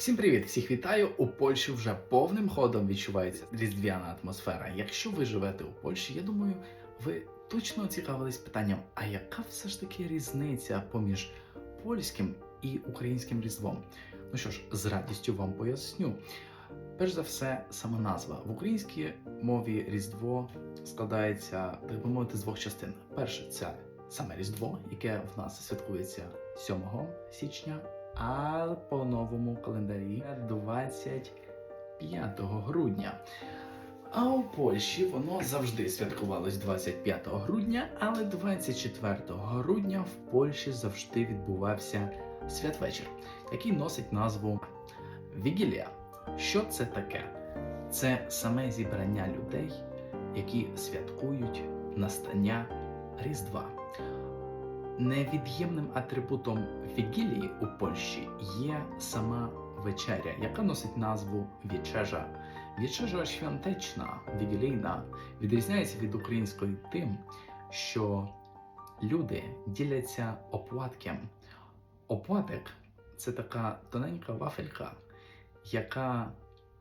Всім привіт! Всіх вітаю! У Польщі вже повним ходом відчувається різдвяна атмосфера. Якщо ви живете у Польщі, я думаю, ви точно цікавились питанням, а яка все ж таки різниця поміж польським і українським різдвом? Ну що ж, з радістю вам поясню. Перш за все, сама назва. В українській мові Різдво складається, так би мовити, з двох частин. Перше це саме Різдво, яке в нас святкується 7 січня, а по новому календарі 25 грудня. А у Польщі воно завжди святкувалось 25 грудня, але 24 грудня в Польщі завжди відбувався святвечір, який носить назву Вігілія. Що це таке? Це саме зібрання людей, які святкують настання Різдва. Невід'ємним атрибутом вігілії у Польщі є сама вечеря, яка носить назву вічежа. Вічежа святечна, вігілійна, відрізняється від української тим, що люди діляться оплатком. Оплаток це така тоненька вафелька, яка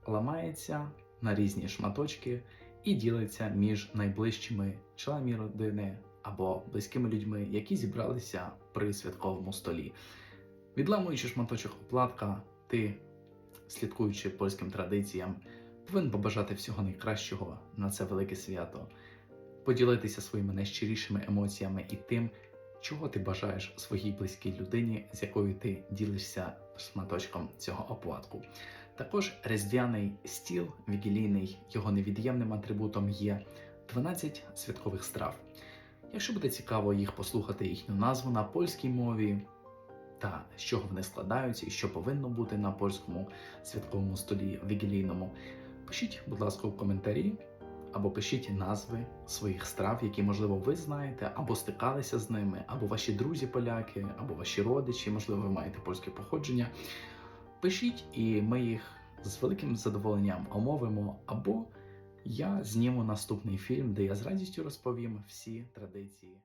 ламається на різні шматочки і ділиться між найближчими членами родини або близькими людьми, які зібралися при святковому столі. Відламуючи шматочок оплатка, ти, слідкуючи польським традиціям, повинен побажати всього найкращого на це велике свято, поділитися своїми найщирішими емоціями і тим, чого ти бажаєш своїй близькій людині, з якою ти ділишся шматочком цього оплатку. Також різдвяний стіл вігілійний, його невід'ємним атрибутом є 12 святкових страв. Якщо буде цікаво їх послухати їхню назву на польській мові та з чого вони складаються і що повинно бути на польському святковому столі вігілійному, пишіть, будь ласка, у коментарі або пишіть назви своїх страв, які, можливо, ви знаєте, або стикалися з ними, або ваші друзі поляки, або ваші родичі, можливо, ви маєте польське походження. Пишіть, і ми їх з великим задоволенням омовимо, або я зніму наступний фільм, де я з радістю розповім всі традиції.